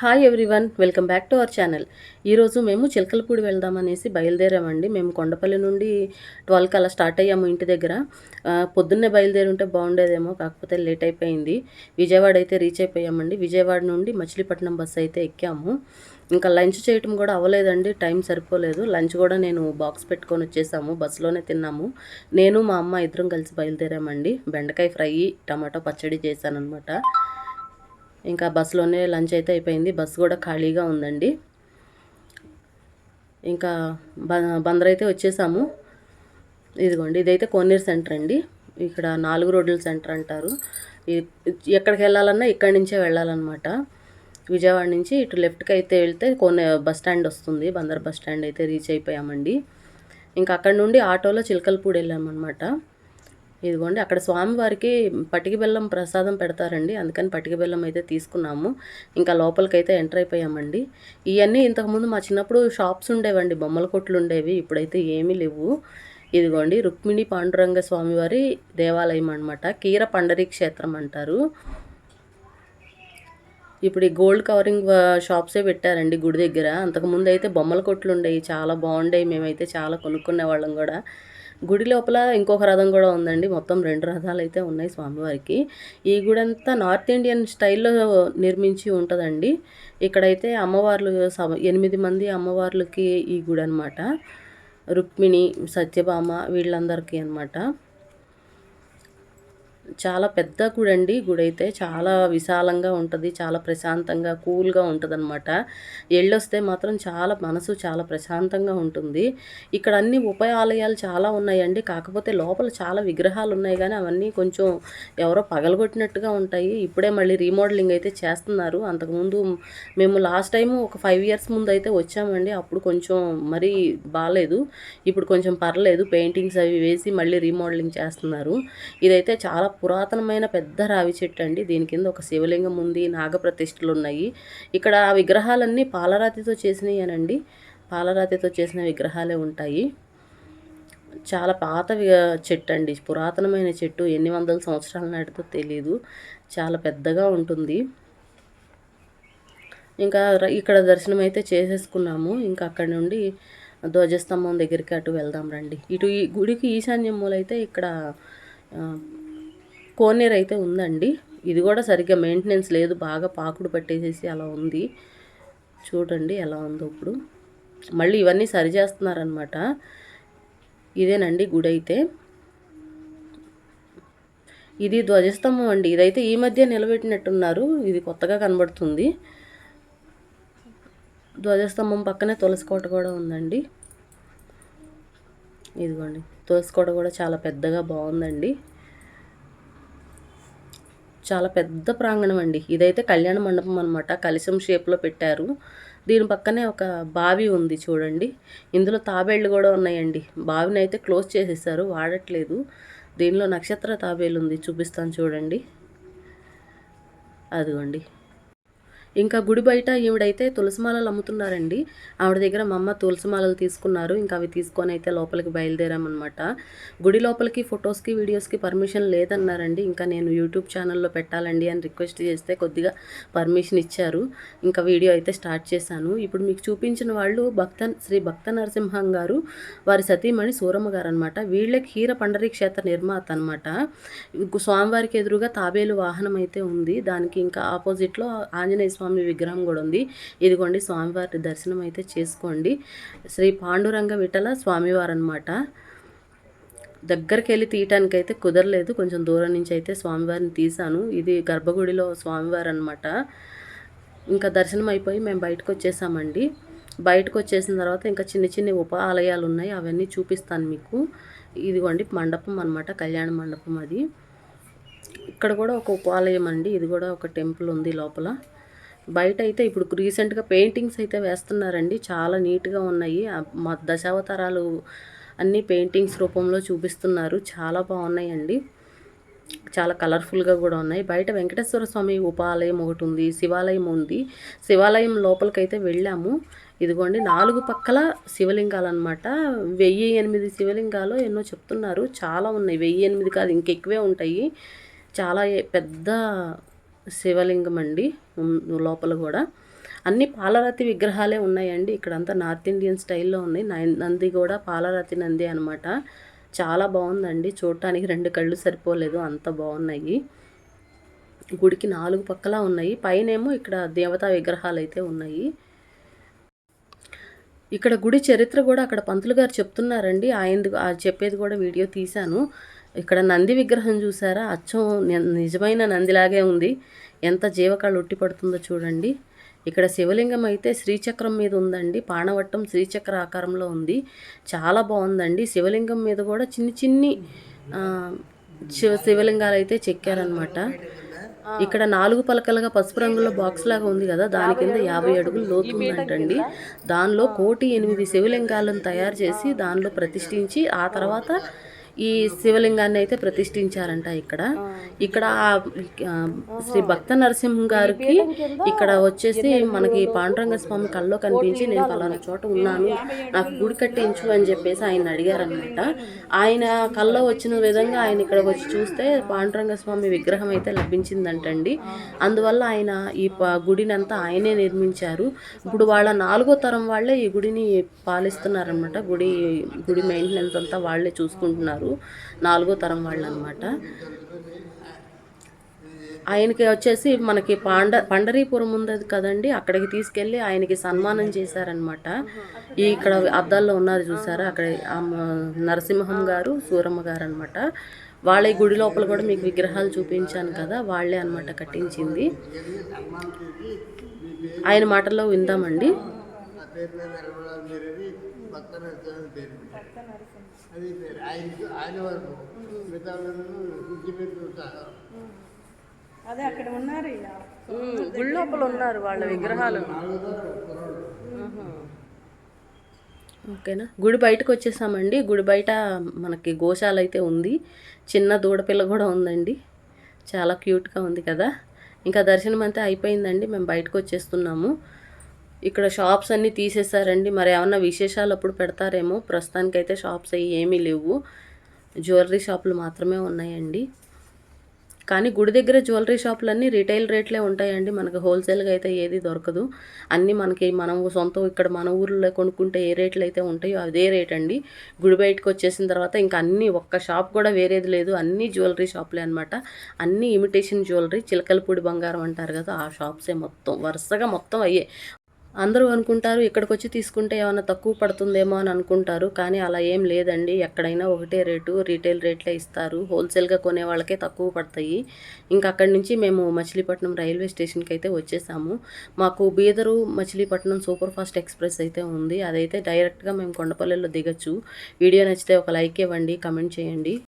Hi everyone welcome back to our channel ఈరోజు మేము చిలకలపూడి వెళ్దామనేసి బయలుదేరామండి. మేము కొండపల్లి నుండి ట్వెల్వ్కి అలా స్టార్ట్ అయ్యాము ఇంటి దగ్గర. పొద్దున్నే బయలుదేరి ఉంటే బాగుండేదేమో కాకపోతే లేట్ అయిపోయింది. విజయవాడ అయితే రీచ్ అయిపోయామండి. విజయవాడ నుండి మచిలీపట్నం బస్సు అయితే ఎక్కాము. ఇంకా లంచ్ చేయటం కూడా అవ్వలేదండి టైం సరిపోలేదు. లంచ్ కూడా నేను బాక్స్ పెట్టుకొని వచ్చేసాము బస్సులోనే తిన్నాము. నేను మా అమ్మ ఇద్దరం కలిసి బయలుదేరామండి. బెండకాయ ఫ్రై టమాటో పచ్చడి చేశాను అనమాట ఇంకా బస్సులోనే లంచ్ అయితే అయిపోయింది. బస్సు కూడా ఖాళీగా ఉందండి. ఇంకా బ బందర్ అయితే వచ్చేసాము. ఇదిగోండి ఇదైతే కోనేరు సెంటర్ అండి. ఇక్కడ నాలుగు రోడ్ల సెంటర్ అంటారు. ఎక్కడికి వెళ్ళాలన్నా ఇక్కడి నుంచే వెళ్ళాలన్నమాట. విజయవాడ నుంచి ఇటు లెఫ్ట్కి అయితే వెళ్తే కోనే బస్ స్టాండ్ వస్తుంది. బందర్ బస్ స్టాండ్ అయితే రీచ్ అయిపోయామండి. ఇంకా అక్కడ నుండి ఆటోలో చిలకలపూడి వెళ్ళామన్నమాట. ఇదిగోండి అక్కడ స్వామివారికి పటికి బెల్లం ప్రసాదం పెడతారండి. అందుకని పటికి బెల్లం అయితే తీసుకున్నాము. ఇంకా లోపలికైతే ఎంటర్ అయిపోయామండి. ఇవన్నీ ఇంతకుముందు మా చిన్నప్పుడు షాప్స్ ఉండేవండి బొమ్మల కొట్లు ఉండేవి. ఇప్పుడైతే ఏమీ లేవు. ఇదిగోండి రుక్మిణి పాండురంగ స్వామివారి దేవాలయం అనమాట కీర పండరి క్షేత్రం అంటారు. ఇప్పుడు ఈ గోల్డ్ కవరింగ్ షాప్సే పెట్టారండి గుడి దగ్గర. అంతకుముందు అయితే బొమ్మల కొట్లు ఉండేవి చాలా బాగుండేవి. మేమైతే చాలా కొనుక్కునే వాళ్ళం కూడా. గుడి లోపల ఇంకొక రథం కూడా ఉందండి. మొత్తం రెండు రథాలు అయితే ఉన్నాయి స్వామివారికి. ఈ గుడి అంతా నార్త్ ఇండియన్ స్టైల్లో నిర్మించి ఉంటుందండి. ఇక్కడైతే అమ్మవార్లు సమ- ఎనిమిది మంది అమ్మవార్లకి ఈ గుడి అనమాట రుక్మిణి సత్యభామ వీళ్ళందరికీ అనమాట చాలా పెద్ద గుడి అండి గుడి అయితే చాలా విశాలంగా ఉంటుంది. చాలా ప్రశాంతంగా కూల్గా ఉంటుంది అనమాట ఎళ్ళొస్తే మాత్రం చాలా మనసు చాలా ప్రశాంతంగా ఉంటుంది. ఇక్కడ అన్ని ఉప ఆలయాలు చాలా ఉన్నాయండి. కాకపోతే లోపల చాలా విగ్రహాలు ఉన్నాయి కానీ అవన్నీ కొంచెం ఎవరో పగలగొట్టినట్టుగా ఉంటాయి. ఇప్పుడే మళ్ళీ రీమోడలింగ్ అయితే చేస్తున్నారు. అంతకుముందు మేము లాస్ట్ టైం ఒక ఫైవ్ ఇయర్స్ ముందు అయితే వచ్చామండి. అప్పుడు కొంచెం మరీ బాగాలేదు ఇప్పుడు కొంచెం పర్లేదు. పెయింటింగ్స్ అవి వేసి మళ్ళీ రీమోడలింగ్ చేస్తున్నారు. ఇదైతే చాలా పురాతనమైన పెద్ద రావి చెట్టు అండి. దీని కింద ఒక శివలింగం ఉంది నాగప్రతిష్ఠలు ఉన్నాయి. ఇక్కడ ఆ విగ్రహాలన్నీ పాలరాతితో చేసినవేనండి పాలరాతితో చేసిన విగ్రహాలే ఉంటాయి. చాలా పాత చెట్టు అండి పురాతనమైన చెట్టు ఎన్ని వందల సంవత్సరాల నాటితో తెలియదు చాలా పెద్దగా ఉంటుంది. ఇంకా ఇక్కడ దర్శనం అయితే చేసేసుకున్నాము. ఇంకా అక్కడ నుండి ధ్వజస్తంభం దగ్గరికి అటు వెళ్దాం రండి. ఇటు ఈ గుడికి ఈశాన్యం మూలైతే ఇక్కడ కోనేరు అయితే ఉందండి. ఇది కూడా సరిగ్గా మెయింటెనెన్స్ లేదు. బాగా పాకుడు పట్టేసేసి అలా ఉంది. చూడండి ఎలా ఉందో ఇప్పుడు. మళ్ళీ ఇవన్నీ సరి చేస్తున్నారనమాట ఇదేనండి గుడి అయితే ఇది ధ్వజస్తంభం అండి. ఇదైతే ఈ మధ్య నిలబెట్టినట్టున్నారు. ఇది కొత్తగా కనబడుతుంది. ధ్వజస్తంభం పక్కనే తులసి కోట కూడా ఉందండి. ఇదిగోండి. తులసి కోట కూడా చాలా పెద్దగా బాగుందండి. చాలా పెద్ద ప్రాంగణం అండి ఇదైతే కళ్యాణ మండపం అనమాట కలిసం షేప్లో పెట్టారు. దీని పక్కనే ఒక బావి ఉంది చూడండి. ఇందులో తాబేళ్ళు కూడా ఉన్నాయండి. బావిని అయితే క్లోజ్ చేసేసారు. వాడట్లేదు. దీనిలో నక్షత్ర తాబేలు ఉంది చూపిస్తాను చూడండి. అదిగోండి. ఇంకా గుడి బయట ఈవిడైతే తులసిమాలలు అమ్ముతున్నారండి. ఆవిడ దగ్గర మా అమ్మ తులసిమాలలు తీసుకున్నారు. ఇంకా అవి తీసుకొని అయితే లోపలికి బయలుదేరామన్నమాట. గుడి లోపలికి ఫొటోస్కి వీడియోస్కి పర్మిషన్ లేదన్నారండి. ఇంకా నేను యూట్యూబ్ ఛానల్లో పెట్టాలండి అని రిక్వెస్ట్ చేస్తే కొద్దిగా పర్మిషన్ ఇచ్చారు. ఇంకా వీడియో అయితే స్టార్ట్ చేశాను. ఇప్పుడు మీకు చూపించిన వాళ్ళు భక్త శ్రీ భక్త నరసింహం గారు వారి సతీమణి సూరమ్మ గారు అనమాట వీళ్ళకి హీర పండరీ క్షేత్ర నిర్మాత అనమాట స్వామివారికి ఎదురుగా తాబేలు వాహనం అయితే ఉంది. దానికి ఇంకా ఆపోజిట్లో ఆంజనేయ స్వామి స్వామి విగ్రహం కూడా ఉంది. ఇదిగోండి స్వామివారి దర్శనం అయితే చేసుకోండి. శ్రీ పాండురంగ విఠల స్వామివారు అనమాట దగ్గరికి వెళ్ళి తీయటానికి అయితే కుదరలేదు. కొంచెం దూరం నుంచి అయితే స్వామివారిని తీశాను. ఇది గర్భగుడిలో స్వామివారు అనమాట ఇంకా దర్శనం అయిపోయి మేము బయటకు వచ్చేసామండి బయటకు వచ్చేసిన తర్వాత ఇంకా చిన్న చిన్న ఉప ఆలయాలు ఉన్నాయి అవన్నీ చూపిస్తాను మీకు. ఇదిగోండి మండపం అనమాట కళ్యాణ మండపం అది. ఇక్కడ కూడా ఒక ఉపాలయం అండి. ఇది కూడా ఒక టెంపుల్ ఉంది లోపల. బయట అయితే ఇప్పుడు రీసెంట్గా పెయింటింగ్స్ అయితే వేస్తున్నారండి. చాలా నీట్గా ఉన్నాయి. మా దశావతారాలు అన్ని పెయింటింగ్స్ రూపంలో చూపిస్తున్నారు. చాలా బాగున్నాయండి. చాలా కలర్ఫుల్గా కూడా ఉన్నాయి. బయట వెంకటేశ్వర స్వామి ఉపాలయం ఒకటి ఉంది శివాలయం ఉంది. శివాలయం లోపలికైతే వెళ్ళాము. ఇదిగోండి నాలుగు పక్కల శివలింగాలు అనమాట వెయ్యి ఎనిమిది శివలింగాలు ఎన్నో చెప్తున్నారు. చాలా ఉన్నాయి. వెయ్యి ఎనిమిది కాదు ఇంకెక్కువే ఉంటాయి. చాలా పెద్ద శివలింగం అండి లోపల కూడా. అన్ని పాలరాతి విగ్రహాలే ఉన్నాయండి. ఇక్కడంతా నార్త్ ఇండియన్ స్టైల్లో ఉన్నాయి. నంది కూడా పాలరాతి నంది అనమాట చాలా బాగుందండి. చూడటానికి రెండు కళ్ళు సరిపోలేదు. అంత బాగున్నాయి. గుడికి నాలుగు పక్కల ఉన్నాయి. పైనేమో ఇక్కడ దేవతా విగ్రహాలు అయితే ఉన్నాయి. ఇక్కడ గుడి చరిత్ర కూడా అక్కడ పంతులు గారు చెప్తున్నారండి. ఆయన చెప్పేది కూడా వీడియో తీశాను. ఇక్కడ నంది విగ్రహం చూసారా? అచ్చం ని- నిజమైన నందిలాగే ఉంది. ఎంత జీవకాళ్ళు ఉట్టి పడుతుందో చూడండి. ఇక్కడ శివలింగం అయితే శ్రీచక్రం మీద ఉందండి. పాణవట్టం శ్రీచక్ర ఆకారంలో ఉంది. చాలా బాగుందండి. శివలింగం మీద కూడా చిన్ని చిన్ని శివ శివలింగాలు అయితే చెక్కారనమాట ఇక్కడ నాలుగు పలకలుగా పసుపు రంగులో బాక్స్ లాగా ఉంది కదా. దాని కింద యాభై అడుగులు లోతు ఉందంటండి. దానిలో కోటి ఎనిమిది శివలింగాలను తయారు చేసి దానిలో ప్రతిష్ఠించి ఆ తర్వాత ఈ శివలింగాన్ని అయితే ప్రతిష్ఠించారంట ఇక్కడ. ఇక్కడ శ్రీ భక్త నరసింహం గారికి ఇక్కడ వచ్చేసి మనకి పాండురంగ స్వామి కల్లో కనిపించి నేను పలానా చోట ఉన్నాను. నాకు గుడి కట్టించు అని చెప్పేసి ఆయన అడిగారనమాట ఆయన కల్లో వచ్చిన విధంగా ఆయన ఇక్కడ వచ్చి చూస్తే పాండురంగ స్వామి విగ్రహం అయితే లభించిందంటండి. అందువల్ల ఆయన ఈ గుడిని అంతా ఆయనే నిర్మించారు. ఇప్పుడు వాళ్ళ నాలుగో తరం వాళ్ళే ఈ గుడిని పాలిస్తున్నారనమాట గుడి గుడి మెయింటెనెన్స్ అంతా వాళ్ళే చూసుకుంటున్నారు. నాలుగో తరం వాళ్ళు అనమాట ఆయనకి వచ్చేసి మనకి పాండ పండరీపురం ఉంది కదండి అక్కడికి తీసుకెళ్ళి ఆయనకి సన్మానం చేశారనమాట. ఈ ఇక్కడ అద్దాల్లో ఉన్నారు చూసారా అక్కడ నరసింహం గారు సూరమ్మ గారు అనమాట వాళ్ళ ఈ గుడి లోపల కూడా మీకు విగ్రహాలు చూపించాను కదా వాళ్ళే అనమాట కట్టించింది. ఆయన మాటల్లో విందామండి. అది ఆయన ఆయన వరకు. మిగతా కుర్చీ చూస్తారు అదే అక్కడ ఉన్నారు ఇలా లోపల ఉన్నారు వాళ్ళ విగ్రహాలు. ఓకేనా? గుడి బయటకు వచ్చేసామండి. గుడి బయట మనకి గోశాల అయితే ఉంది. చిన్న దూడపిల్ల కూడా ఉందండి. చాలా క్యూట్గా ఉంది కదా. ఇంకా దర్శనం అంతా అయిపోయిందండి. మేము బయటకు వచ్చేస్తున్నాము. ఇక్కడ షాప్స్ అన్నీ తీసేశారండి మరి ఏమన్నా విశేషాలు అప్పుడు పెడతారేమో? ప్రస్తుతానికైతే షాప్స్ అవి ఏమీ లేవు. జ్యువెలరీ షాపులు మాత్రమే ఉన్నాయండి. కానీ గుడి దగ్గర జ్యువెలరీ షాపులన్నీ రిటైల్ రేట్లే ఉంటాయండి. మనకి హోల్సేల్గా అయితే ఏది దొరకదు. అన్నీ మనకి మనం సొంతం ఇక్కడ మన ఊర్లో కొనుక్కుంటే ఏ రేట్లు అయితే ఉంటాయో అదే రేట్ అండి. గుడి బయటకు వచ్చేసిన తర్వాత ఇంకా అన్నీ ఒక్క షాప్ కూడా వేరేది లేదు. అన్నీ జ్యువెలరీ షాపులే అనమాట అన్నీ ఇమిటేషన్ జ్యువెలరీ చిలకలపూడి బంగారం అంటారు కదా ఆ షాప్సే మొత్తం వరుసగా మొత్తం అయ్యే. అందరూ అనుకుంటారు ఇక్కడికి వచ్చి తీసుకుంటే ఏమైనా తక్కువ పడుతుందేమో అని అనుకుంటారు. కానీ అలా ఏం లేదండి. ఎక్కడైనా ఒకటే రేటు రీటైల్ రేట్లే ఇస్తారు. హోల్సేల్గా కొనే వాళ్ళకే తక్కువ పడతాయి. ఇంకా అక్కడి నుంచి మేము మచిలీపట్నం రైల్వే స్టేషన్కి అయితే వచ్చేసాము. మాకు Bidar Machilipatnam super fast express అయితే ఉంది. అదైతే డైరెక్ట్గా మేము కొండపల్లెలో దిగచ్చు. వీడియో నచ్చితే ఒక లైక్ ఇవ్వండి కమెంట్ చేయండి.